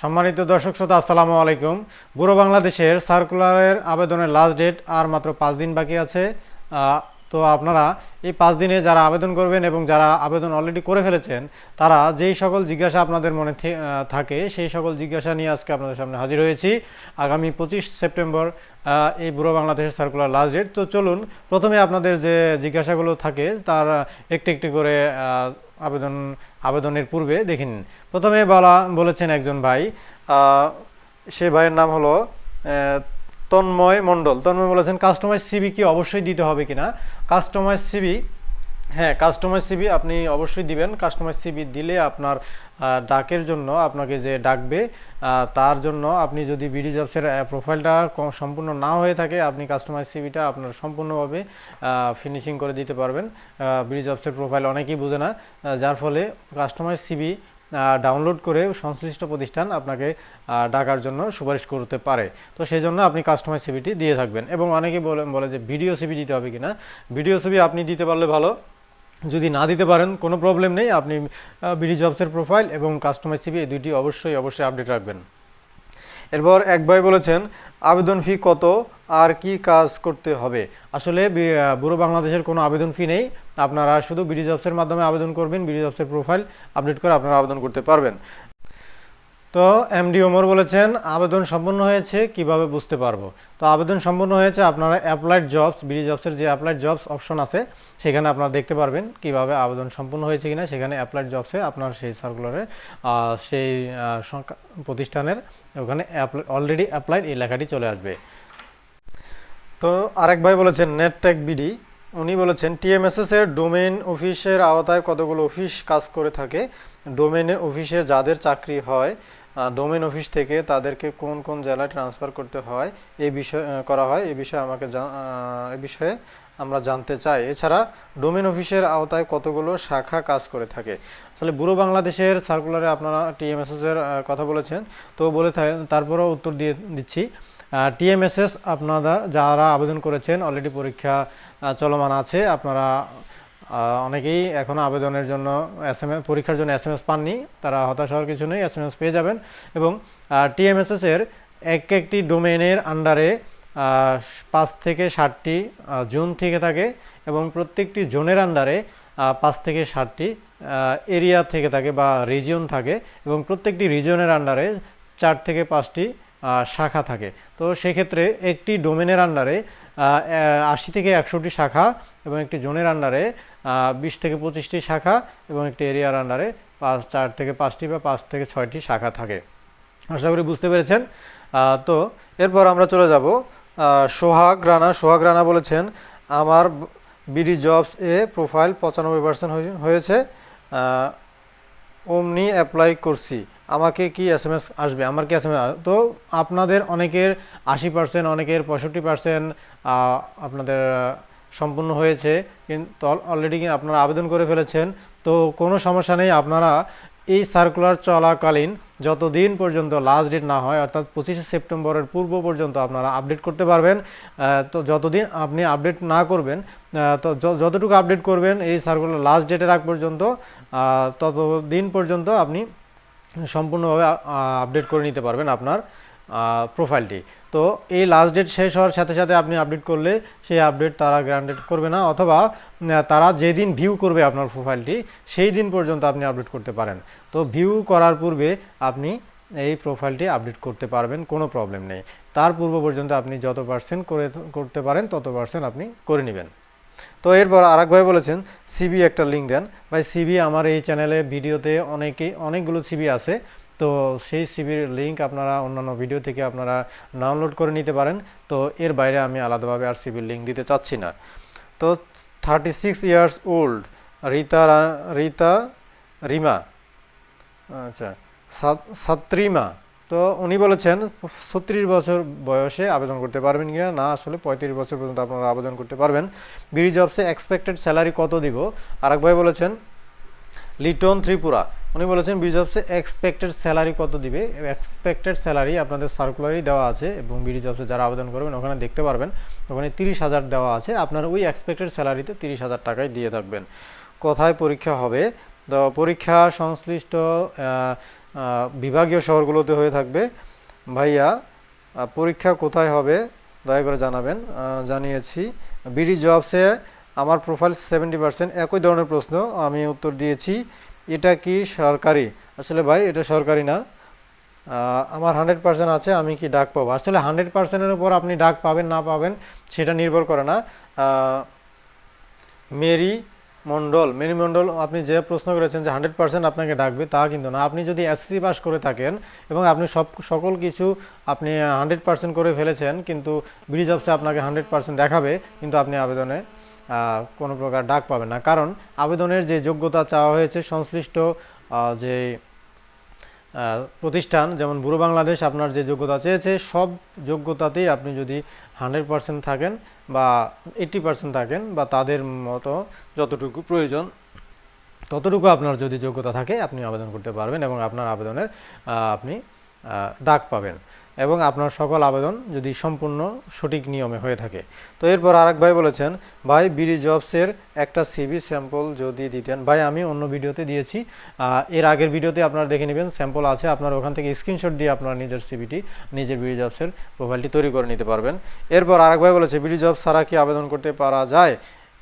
সম্মানিত দর্শক শ্রোতা, আসসালামু আলাইকুম। বুড়ো বাংলাদেশের সার্কুলারের আবেদনের লাস্ট ডেট আর মাত্র পাঁচ দিন বাকি আছে। তো আপনারা এই পাঁচ দিনে যারা আবেদন করবেন এবং যারা আবেদন অলরেডি করে ফেলেছেন, তারা যেই সকল জিজ্ঞাসা আপনাদের মনে থাকে, সেই সকল জিজ্ঞাসা নিয়ে আজকে আপনাদের সামনে হাজির হয়েছি। আগামী পঁচিশ সেপ্টেম্বর এই বুড়ো বাংলাদেশের সার্কুলার লাস্ট ডেট তো চলুন, প্রথমে আপনাদের যে জিজ্ঞাসাগুলো থাকে, তার, একটি একটি করে আবেদন, আবেদনের পূর্বে দেখে নিন প্রথমে বলা, বলেছেন একজন ভাই সে ভাইয়ের নাম হলো তন্ময় মণ্ডল। তন্ময় বলেছেন, কাস্টমাইজ সিবি কি অবশ্যই দিতে হবে কিনা? কাস্টমাইজ সিবি হ্যাঁ কাস্টমার সিবি আপনি অবশ্যই দিবেন। কাস্টমার সিবি দিলে আপনার ডাকের জন্য আপনাকে যে ডাকবে তার জন্য আপনি যদি বিডি জবসের প্রোফাইলটা সম্পূর্ণ না হয়ে থাকে, আপনি কাস্টমার সিবিটা আপনার সম্পূর্ণভাবে ফিনিশিং করে দিতে পারবেন। বিডি জবসের প্রোফাইল অনেকেই বোঝে না যার ফলে কাস্টমার সিবি ডাউনলোড করে সংশ্লিষ্ট প্রতিষ্ঠান আপনাকে ডাকার জন্য সুপারিশ করতে পারে। তো সেই জন্য আপনি কাস্টমাইজ সিবিটি দিয়ে থাকবেন। এবং অনেকেই বলে বলে যে, ভিডিও সিবি দিতে হবে কিনা? ভিডিও সিবি আপনি দিতে পারলে ভালো। যদি না দিতে পারেন, কোনো প্রবলেম নেই। আপনি বিডি জবসের প্রোফাইল এবং কাস্টমার সিবি এই দুইটি অবশ্যই অবশ্যই আপডেট রাখবেন। এরপর এক ভাই বলেছেন, আবেদন ফি কত? আর কি কাজ করতে হবে? আসলে বুড়ো বাংলাদেশের কোনো আবেদন ফি নেই। আপনারা শুধু বিডি জবসের মাধ্যমে আবেদন করবেন বিডি জবসের প্রোফাইল আপডেট করে আপনারা আবেদন করতে পারবেন। তো এমডি ওমর বলেছেন, আবেদন সম্পন্ন হয়েছে, কীভাবে বুঝতে পারব? তো আবেদন সম্পন্ন হয়েছে, আপনারা অ্যাপ্লাইড জবস বিডি জবসের যে অ্যাপ্লাইড জবস অপশন আছে, সেখানে আপনারা দেখতে পারবেন কীভাবে আবেদন সম্পন্ন হয়েছে কিনা। সেখানে অ্যাপ্লাইড জবসে আপনার সেই সার্কুলারে সেই প্রতিষ্ঠানের ওখানে অলরেডি অ্যাপ্লাইড এই লেখাটি চলে আসবে। তো আরেক ভাই বলেছেন নেটটেক বিডি উনি বলেছেন টিএমএসএস এর ডোমেইন অফিসের আওতায় কতগুলো অফিস কাজ করে থাকে? ডোমেইনের অফিসে যাদের চাকরি হয় ডোমেন অফিস থেকে তাদেরকে কোন কোন জেলায় ট্রান্সফার করতে হয় এই বিষয় করা হয় এই বিষয়ে আমাকে এ বিষয়ে আমরা জানতে চাই। এছাড়া ডোমেন অফিসের আওতায় কতগুলো শাখা কাজ করে থাকে? আসলে বুড়ো বাংলাদেশের সার্কুলারে আপনারা টিএমএসএস এর কথা বলেছেন, তো বলে তারপরেও উত্তর দিয়ে দিচ্ছি। টিএমএসএস আপনারা যারা আবেদন করেছেন অলরেডি পরীক্ষা চলমান আছে, আপনারা অনেকেই এখনও আবেদনের জন্য এস এম পরীক্ষার জন্য এস এম এস পাননি। তারা হতাশ হওয়ার কিছু নেই এস এম এস পেয়ে যাবেন। এবং টিএমএসএস এর এক একটি ডোমেনের আন্ডারে পাঁচ থেকে ষাটটি জোন থেকে থাকে এবং প্রত্যেকটি জোনের আন্ডারে পাঁচ থেকে ষাটটি এরিয়া থেকে থাকে বা রিজিয়ন থাকে এবং প্রত্যেকটি রিজিয়নের আন্ডারে চার থেকে পাঁচটি শাখা থাকে। তো সেক্ষেত্রে একটি ডোমেনের আন্ডারে আশি থেকে একশোটি শাখা এবং একটি জোনের আন্ডারে বিশ থেকে পঁচিশটি শাখা এবং একটি এরিয়ার আন্ডারে পাঁচ, চার থেকে পাঁচটি বা পাঁচ থেকে ছয়টি শাখা থাকে। আশা করি বুঝতে পেরেছেন। তো এরপর আমরা চলে যাব। সোহাগ রানা সোহাগ রানা বলেছেন, আমার বিডি জবস এ প্রোফাইল পঁচানব্বই পার্সেন্ট হয়েছে অমনি অ্যাপ্লাই করছি। আমাকে কি এস এম এস আসবে? আমার কি এস এম এস তো আপনাদের অনেকের আশি পার্সেন্ট, অনেকের পঁয়ষট্টি পার্সেন্ট আপনাদের সম্পূর্ণ হয়েছে, কিন্তু অলরেডি আপনারা আবেদন করে ফেলেছেন, তো কোনো সমস্যা নেই, আপনারা এই সার্কুলার চলাকালীন যতদিন পর্যন্ত লাস্ট ডেট না হয়, অর্থাৎ পঁচিশে সেপ্টেম্বরের পূর্ব পর্যন্ত আপনারা আপডেট করতে পারবেন তো যতদিন আপনি আপডেট না করবেন তো যতটুকু আপডেট করবেন এই সার্কুলার লাস্ট ডেটের আগ পর্যন্ত ততদিন পর্যন্ত আপনি সম্পূর্ণভাবে আপডেট করে নিতে পারবেন আপনার প্রোফাইলটি তো এই লাস্ট ডেট শেষ হওয়ার সাথে সাথে আপনি আপডেট করলে সেই আপডেট তারা গ্রান্টেড করবে না, অথবা তারা যেদিন ভিউ করবে আপনার প্রোফাইলটি সেই দিন পর্যন্ত আপনি আপডেট করতে পারেন। তো ভিউ করার পূর্বে আপনি এই প্রোফাইলটি আপডেট করতে পারবেন, কোনো প্রবলেম নেই। তার পূর্ব পর্যন্ত আপনি যত পার্সেন্ট করে করতে পারেন, তত পার্সেন্ট আপনি করে নেবেন। তো এরপর আরেক ভাই বলেছেন সিবি একটা লিঙ্ক দেন। ভাই সিবি আমার এই চ্যানেলে ভিডিওতে অনেকেই অনেকগুলো সিবি আছে। তো সেই সিবির লিঙ্ক আপনারা অন্যান্য ভিডিও থেকে আপনারা ডাউনলোড করে নিতে পারেন। তো এর বাইরে আমি আলাদাভাবে আর সিবির লিঙ্ক দিতে চাচ্ছি না। তো thirty six years old Rita Rita Rima আচ্ছা সাত- সাত্রিমা। তো উনি বলেছেন, ছত্রিশ বছর বয়সে আবেদন করতে পারবেন কিনা? না, আসলে পঁয়ত্রিশ বছর পর্যন্ত আপনারা আবেদন করতে পারবেন। বিডি জবসে এক্সপেক্টেড স্যালারি কত দিব? আরেক ভাই বলেছেন, লিটন ত্রিপুরা। উনি বলেছেন বিডি জবসে এক্সপেক্টেড স্যালারি কত দিবে? এক্সপেক্টেড স্যালারি আপনাদের সার্কুলারই দেওয়া আছে এবং বিডি জবসে যারা আবেদন করবেন ওখানে দেখতে পারবেন, ওখানে তিরিশ হাজার দেওয়া আছে। আপনার ওই এক্সপেক্টেড স্যালারিতে তিরিশ হাজার টাকায় দিয়ে থাকবেন। কোথায় পরীক্ষা হবে? তো পরীক্ষা সংশ্লিষ্ট বিভাগীয় শহরগুলোতে হয়ে থাকবে। ভাইয়া পরীক্ষা কোথায় হবে? দয়া করে জানাবেন। জানিয়েছি বিডি জবসে আমার প্রোফাইল সেভেন্টি পার্সেন্ট একই ধরনের প্রশ্ন, আমি উত্তর দিয়েছি। এটা কি সরকারি? আসলে ভাই, এটা সরকারি না। আমার হান্ড্রেড পার্সেন্ট আছে, আমি কি ডাক পাবো? আসলে হান্ড্রেড পার্সেন্টের উপর আপনি ডাক পাবেন, না পাবেন, সেটা নির্ভর করে না। মেরি মণ্ডল মেরি মণ্ডল, আপনি যে প্রশ্ন করেছেন যে হান্ড্রেড পার্সেন্ট আপনাকে ডাকবে, তা কিন্তু না। আপনি যদি এসসি পাস করে থাকেন এবং আপনি সব, সকল কিছু আপনি হান্ড্রেড পার্সেন্ট করে ফেলেছেন, কিন্তু ব্রিজ অফসে আপনাকে হান্ড্রেড পার্সেন্ট দেখাবে, কিন্তু আপনি আবেদনে কোনো প্রকার ডাক পাবেন না। কারণ আবেদনের যে যোগ্যতা চাওয়া হয়েছে, সংশ্লিষ্ট যে প্রতিষ্ঠান, যেমন বুড়ো বাংলাদেশ আপনার যে যোগ্যতা চেয়েছে, সব যোগ্যতাতেই আপনি যদি হান্ড্রেড পার্সেন্ট থাকেন বা এইটি পার্সেন্ট থাকেন বা তাদের মতো যতটুকু প্রয়োজন, ততটুকু আপনার যদি যোগ্যতা থাকে, আপনি আবেদন করতে পারবেন এবং আপনার আবেদনের আপনি ডাক পাবেন। এবং আপনার সকল আবেদন যদি সম্পূর্ণ সঠিক নিয়মে হয়ে থাকে। তো এরপর আরেক ভাই বলেছেন, ভাই, বিডি জবসের একটা সিবি স্যাম্পল যদি দিতেন। ভাই, আমি অন্য ভিডিওতে দিয়েছি। এর আগের ভিডিওতে আপনারা দেখে নেবেন স্যাম্পল আছে। আপনার ওখান থেকে স্ক্রিনশট দিয়ে আপনার নিজের সিবিটি নিজের বিডি জবসের প্রোফাইলটি তৈরি করে নিতে পারবেন। এরপর আরেক ভাই বলেছে, বিডি জব ছাড়া কি আবেদন করতে পারা যায়?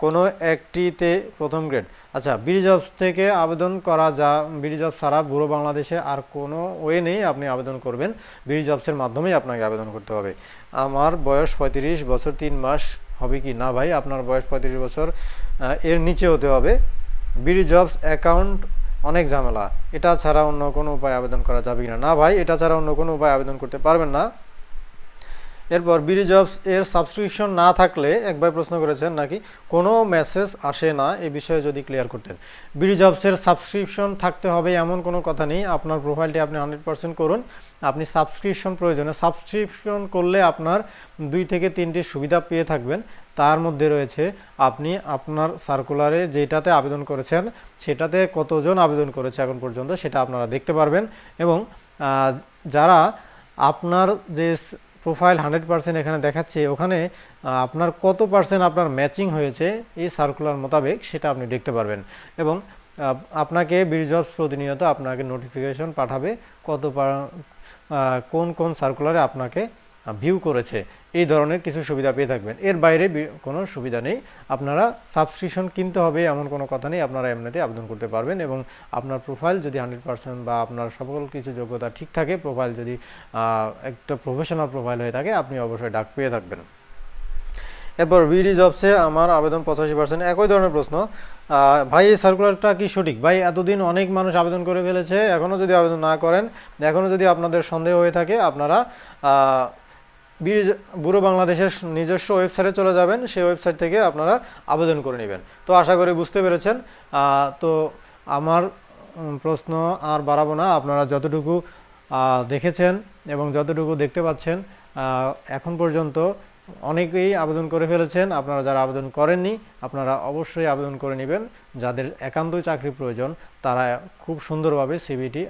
কোনো একটিতে প্রথম গ্রেড আচ্ছা বিডি জবস থেকে আবেদন করা যা বিডিজব ছাড়া বুড়ো বাংলাদেশে আর কোনো ওয়ে নেই আপনি আবেদন করবেন। বিডিজবসের মাধ্যমেই আপনাকে আবেদন করতে হবে। আমার বয়স পঁয়ত্রিশ, বছর তিন মাস হবে কি না ভাই? আপনার বয়স পঁয়ত্রিশ বছর এর নিচে হতে হবে। বিডি জবস অ্যাকাউন্ট অনেক ঝামেলা। এটা ছাড়া অন্য কোনো উপায় আবেদন করা যাবে কি না ভাই, এটা ছাড়া অন্য কোনো উপায় আবেদন করতে পারবেন না। এরপর বিডি জবস এর সাবস্ক্রিপশন না থাকলে একবার প্রশ্ন করেছেন নাকি? কোনো মেসেজ আসে না, এ বিষয়ে যদি ক্লিয়ার করতেন। বিডি জবসের সাবস্ক্রিপশন থাকতে হবে এমন কোনো কথা নেই। আপনার প্রোফাইলটি আপনি হান্ড্রেড পার্সেন্ট করুন। আপনি সাবস্ক্রিপশন প্রয়োজনে সাবস্ক্রিপশন করলে আপনার দুই থেকে তিনটি সুবিধা পেয়ে থাকবেন। তার মধ্যে রয়েছে, আপনি আপনার সার্কুলারে যেটাতে আবেদন করেছেন, সেটাতে কতজন আবেদন করেছে এখন পর্যন্ত সেটা আপনারা দেখতে পারবেন। এবং যারা আপনার যে প্রোফাইল হান্ড্রেড পার্সেন্ট এখানে দেখাচ্ছে, ওখানে আপনার কত পার্সেন্ট আপনার ম্যাচিং হয়েছে এই সার্কুলার মোতাবেক সেটা আপনি দেখতে পারবেন। এবং আপনাকে বিরজবস প্রতিনিয়ত আপনাকে নোটিফিকেশন পাঠাবে কত কোন কোন সার্কুলারে আপনাকে ভিউ করেছে, এই ধরনের কিছু সুবিধা পেয়ে থাকবেন। এর বাইরে কোনো সুবিধা নেই। আপনারা সাবস্ক্রিপশন কিনতে হবে এমন কোনো কথা নেই, আপনারা এমনিতে আবেদন করতে পারবেন এবং আপনার প্রোফাইল যদি হান্ড্রেড পার্সেন্ট বা আপনার সকল কিছু যোগ্যতা ঠিক থাকে প্রোফাইল যদি একটা প্রফেশনাল প্রোফাইল হয়ে থাকে, আপনি অবশ্যই ডাক পেয়ে থাকবেন। এরপর বিডি জবসে আমার আবেদন পঁচাশি পার্সেন্ট একই ধরনের প্রশ্ন। ভাই, এই সার্কুলারটা কি সঠিক? ভাই, এতদিন অনেক মানুষ আবেদন করে ফেলেছে এখনও যদি আবেদন না করেন এখনও যদি আপনাদের সন্দেহ হয়ে থাকে, আপনারা বিডি বাংলাদেশের নিজস্ব ওয়েবসাইটে চলে যাবেন, সেই ওয়েবসাইট থেকে আপনারা আবেদন করে নেবেন। তো আশা করি বুঝতে পেরেছেন। তো আমার প্রশ্ন আর বাড়াবো না। আপনারা যতটুকু দেখেছেন এবং যতটুকু দেখতে পাচ্ছেন এখন পর্যন্ত অনেকেই আবেদন করে ফেলেছেন। আপনারা যারা আবেদন করেননি, আপনারা অবশ্যই আবেদন করে নেবেন। যাদের একান্তই চাকরি প্রয়োজন, তারা খুব সুন্দরভাবে সিবিটি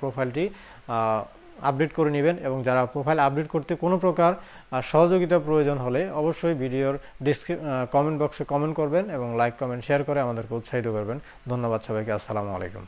প্রোফাইলটি আপডেট করে নেবেন এবং যারা প্রোফাইল আপডেট করতে কোনো প্রকার সহযোগিতা প্রয়োজন হলে অবশ্যই ভিডিওর ডিসক্রিপ কমেন্ট বক্সে কমেন্ট করবেন এবং লাইক কমেন্ট শেয়ার করে আমাদেরকে উৎসাহিত করবেন। ধন্যবাদ সবাইকে। আসসালামু আলাইকুম।